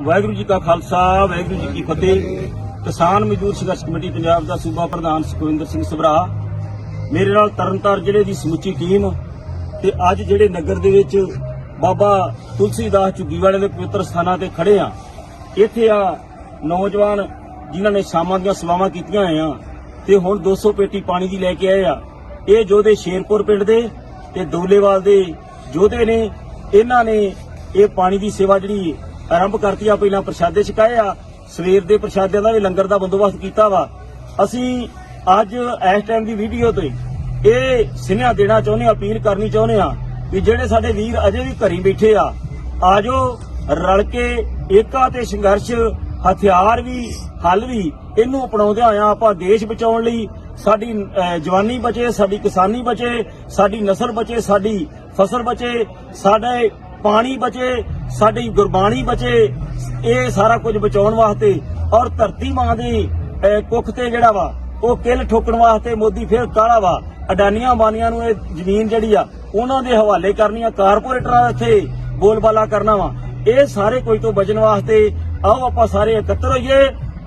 ਵਾਹਿਗੁਰੂ ਜੀ ਕਾ ਖਾਲਸਾ, ਵਾਹਿਗੁਰੂ ਜੀ ਕੀ ਫਤਿਹ। ਕਿਸਾਨ ਮਜ਼ਦੂਰ ਸੰਘਰਸ਼ ਕਮੇਟੀ ਪੰਜਾਬ ਦਾ ਸੂਬਾ ਪ੍ਰਧਾਨ ਸੁਖਵਿੰਦਰ ਸਿੰਘ ਸਭਰਾ। ਮੇਰੇ ਨਾਲ ਤਰਨਤਾਰਨ ਜ਼ਿਲ੍ਹੇ ਦੀ ਸਮੁੱਚੀ ਟੀਮ ਤੇ ਅੱਜ ਜਿਹੜੇ ਨਗਰ ਦੇ ਵਿੱਚ ਬਾਬਾ ਤੁਲਸੀਦਾਸ ਝੁੱਗੀ ਵਾਲੇ ਦੇ ਪਵਿੱਤਰ ਸਥਾਨਾਂ ਤੇ ਖੜੇ ਆ। ਇੱਥੇ ਆ ਨੌਜਵਾਨ ਜਿਨ੍ਹਾਂ ਨੇ ਸ਼ਾਮਾਂ ਦੀਆਂ ਸੇਵਾਵਾਂ ਕੀਤੀਆਂ ਆ ਤੇ ਹੁਣ 200 ਪੇਟੀ ਪਾਣੀ ਦੀ ਲੈ ਕੇ ਆਏ ਆ। ਇਹ ਜੋਧੇ ਸ਼ੇਰਪੁਰ ਪਿੰਡ ਦੇ ਤੇ ਦੌਲੇਵਾਲ ਦੇ ਯੋਧੇ ਨੇ। ਇਹਨਾਂ ਨੇ ਇਹ ਪਾਣੀ ਦੀ ਸੇਵਾ ਜਿਹੜੀ ਆਰੰਭ ਕਰਤੀ ਆ, ਪਹਿਲਾਂ ਪ੍ਰਸ਼ਾਦੇ ਛਕਾਏ ਆ, ਸਵੇਰ ਦੇ ਪ੍ਰਸ਼ਾਦਿਆਂ ਦਾ ਵੀ ਲੰਗਰ ਦਾ ਬੰਦੋਬਸਤ ਕੀਤਾ ਵਾ। ਅਸੀਂ ਅੱਜ ਇਸ ਟਾਈਮ ਦੀ ਵੀਡੀਓ ਤੇ ਇਹ ਸੁਨੇਹਾ ਦੇਣਾ ਚਾਹੁੰਦੇ ਆ ਅਪੀਲ ਕਰਨੀ ਚਾਹੁੰਦੇ ਆ ਵੀ ਜਿਹੜੇ ਸਾਡੇ ਵੀਰ ਅਜੇ ਵੀ ਘਰੀ ਬੈਠੇ ਆ, ਆਜੋ, ਰਲ ਕੇ ਏਕਾ ਤੇ ਸੰਘਰਸ਼, ਹਥਿਆਰ ਵੀ, ਹੱਲ ਵੀ ਇਹਨੂੰ ਅਪਣਾਉਂਦੇ ਹੋਇਆ ਆਪਾਂ ਦੇਸ਼ ਬਚਾਉਣ ਲਈ। ਸਾਡੀ ਜਵਾਨੀ ਬਚੇ, ਸਾਡੀ ਕਿਸਾਨੀ ਬਚੇ, ਸਾਡੀ ਨਸਲ ਬਚੇ, ਸਾਡੀ ਫਸਲ ਬਚੇ, ਸਾਡੇ ਪਾਣੀ ਬਚੇ, ਸਾਡੀ ਗੁਰਬਾਣੀ ਬਚੇ, ਇਹ ਸਾਰਾ ਕੁਝ ਬਚਾਉਣ ਵਾਸਤੇ ਔਰ ਧਰਤੀ ਮਾਂ ਦੀ ਕੁੱਖ ਤੇ ਜਿਹੜਾ ਵਾ, ਉਹ ਕਿਲ ਠੋਕਣ ਵਾਸਤੇ ਮੋਦੀ ਫਿਰ ਕਾਲਾ ਵਾ। ਅਡਾਨੀਆਂ ਬਾਨੀਆਂ ਨੂੰ ਇਹ ਜ਼ਮੀਨ ਜਿਹੜੀ ਆ, ਉਹਨਾਂ ਦੇ ਹਵਾਲੇ ਕਰਨੀ ਆ, ਕਾਰਪੋਰੇਟਰਾਂ ਇੱਥੇ ਬੋਲਬਾਲਾ ਕਰਨਾ ਵਾ। ਇਹ ਸਾਰੇ ਕੋਈ ਤੋਂ ਬਚਣ ਵਾਸਤੇ ਆਓ ਆਪਾਂ ਸਾਰੇ ਇਕੱਤਰ ਹੋਈਏ,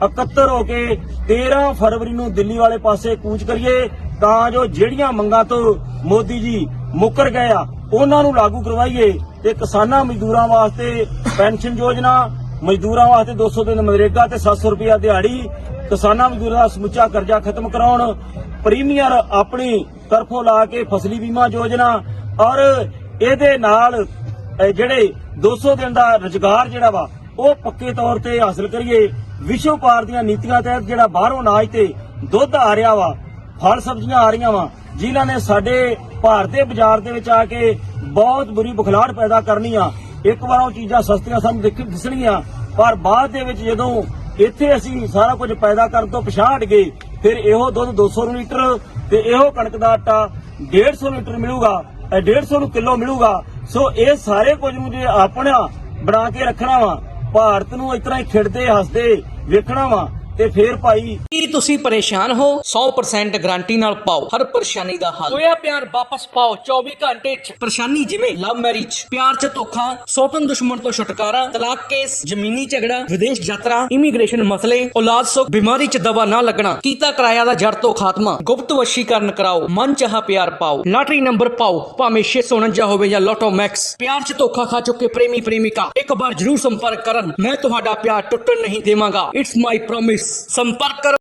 ਇਕੱਤਰ ਹੋ ਕੇ 13 ਫਰਵਰੀ ਨੂੰ ਦਿੱਲੀ ਵਾਲੇ ਪਾਸੇ ਕੂਚ ਕਰੀਏ, ਤਾਂ ਜੋ ਜਿਹੜੀਆਂ ਮੰਗਾਂ ਤੋਂ ਮੋਦੀ ਜੀ ਮੁਕਰ ਗਏ ਆ। ਉਹਨਾਂ ਨੂੰ ਲਾਗੂ ਕਰਵਾਈਏ ਤੇ ਕਿਸਾਨਾਂ ਮਜ਼ਦੂਰਾਂ ਵਾਸਤੇ ਪੈਨਸ਼ਨ ਯੋਜਨਾ, ਮਜ਼ਦੂਰਾਂ ਵਾਸਤੇ 200 ਦਿਨ ਮਨਰੇਗਾ ਤੇ 700 ਰੁਪਇਆ ਦਿਹਾੜੀ, ਕਿਸਾਨਾਂ ਮਜ਼ਦੂਰਾਂ ਦਾ ਸਮੁੱਚਾ ਕਰਜ਼ਾ ਖਤਮ ਕਰਾਉਣ, ਪ੍ਰੀਮੀਅਰ ਆਪਣੀ ਤਰਫੋਂ ਲਾ ਕੇ ਫਸਲੀ ਬੀਮਾ ਯੋਜਨਾ ਔਰ ਇਹਦੇ ਨਾਲ, ਇਹ ਜਿਹੜੇ 200 ਦਿਨ ਦਾ ਰੁਜ਼ਗਾਰ ਜਿਹੜਾ ਵਾ, ਉਹ ਪੱਕੇ ਤੌਰ ਤੇ ਹਾਸਲ ਕਰੀਏ। ਵਿਸ਼ਵ ਪਾਰ ਦੀਆਂ ਨੀਤੀਆਂ ਤਹਿਤ ਜਿਹੜਾ ਬਾਹਰੋਂ ਅਨਾਜ ਤੇ ਦੁੱਧ ਆ ਰਿਹਾ ਵਾ ਫਲ ਸਬਜ਼ੀਆਂ ਆ ਰਹੀਆਂ ਵਾ, ਜਿਨ੍ਹਾਂ ਨੇ ਸਾਡੇ ਭਾਰਤ ਦੇ ਬਾਜ਼ਾਰ ਦੇ ਵਿੱਚ ਆ ਕੇ ਬਹੁਤ ਬੁਰੀ ਬੁਖਲਾੜ ਪੈਦਾ ਕਰਨੀ ਆ। ਇੱਕ ਵਾਰ ਉਹ ਚੀਜ਼ਾਂ ਸਸਤੀਆਂ ਸਾਨੂੰ ਦਿਖ, ਦਿਸਣਗੀਆਂ, ਪਰ ਬਾਅਦ ਦੇ ਵਿੱਚ ਜਦੋਂ ਇੱਥੇ ਅਸੀਂ ਸਾਰਾ ਕੁਝ ਪੈਦਾ ਕਰਨ ਤੋਂ ਪਛਾਣ ਗਏ, ਫਿਰ ਇਹੋ ਦੁੱਧ 200 ਲੀਟਰ ਤੇ ਇਹੋ ਕਣਕ ਦਾ ਆਟਾ 150 ਲੀਟਰ ਮਿਲੂਗਾ ਇਹ 150 ਨੂੰ ਕਿਲੋ ਮਿਲੂਗਾ। ਸੋ ਇਹ ਸਾਰੇ ਕੁਝ ਨੂੰ ਜੇ ਆਪਣਾ ਬਣਾ ਕੇ ਰੱਖਣਾ ਵਾ, ਭਾਰਤ ਨੂੰ ਇਸ ਤਰ੍ਹਾਂ ਹੀ ਖਿੜਦੇ, ਹੱਸਦੇ ਵੇਖਣਾ ਵਾ ਤੇ ਫੇਰ ਭਾਈ ਤੁਸੀਂ ਪਰੇਸ਼ਾਨ ਹੋ 100% ਗਾਰੰਟੀ ਨਾਲ ਪਾਓ। ਹਰ ਪਰੇਸ਼ਾਨੀ ਦਾ ਹੱਲ। ਹੋਇਆ ਪਿਆਰ ਵਾਪਸ ਪਾਓ। 24 ਘੰਟੇ ਚ। ਪਰੇਸ਼ਾਨੀ ਜਿਵੇਂ ਲਵ ਮੈਰਿਜ ਪਿਆਰ ਚ ਧੋਖਾ ਸੋਤਨ ਦੁਸ਼ਮਣ ਤੋਂ ਛੁਟਕਾਰਾ ਤਲਾਕ ਕੇਸ ਜ਼ਮੀਨੀ ਝਗੜਾ ਵਿਦੇਸ਼ ਯਾਤਰਾ ਇਮੀਗ੍ਰੇਸ਼ਨ ਮਸਲੇ ਔਲਾਦ ਸੁੱਖ ਬਿਮਾਰੀ ਚ ਦਵਾ ਨਾ ਲੱਗਣਾ ਕੀਤਾ ਕਿਰਾਇਆ ਦਾ ਜੜ ਤੋਂ ਖਾਤਮਾ ਗੁਪਤ ਵਸ਼ੀਕਰਨ ਕਰਾਓ ਮਨ ਚਾਹਾ ਪਿਆਰ ਪਾਓ। ਲਾਟਰੀ ਨੰਬਰ ਪਾਓ ਭਾਵੇਂ 649 ਹੋਵੇ ਜਾਂ ਲੋਟੋ ਮੈਕਸ ਪਿਆਰ ਚ ਧੋਖਾ ਖਾ ਚੁੱਕੇ ਪ੍ਰੇਮੀ ਪ੍ਰੇਮਿਕਾ ਇੱਕ ਵਾਰ ਜਰੂਰ ਸੰਪਰਕ ਕਰਨ। ਮੈਂ ਤੁਹਾਡਾ ਪਿਆਰ ਟੁੱਟਣ ਨਹੀਂ ਦੇਵਾਂਗਾ। ਇਟਸ ਮਾਈ ਪ੍ਰੋਮਿਸ ਸੰਪਰਕ ਕਰੋ।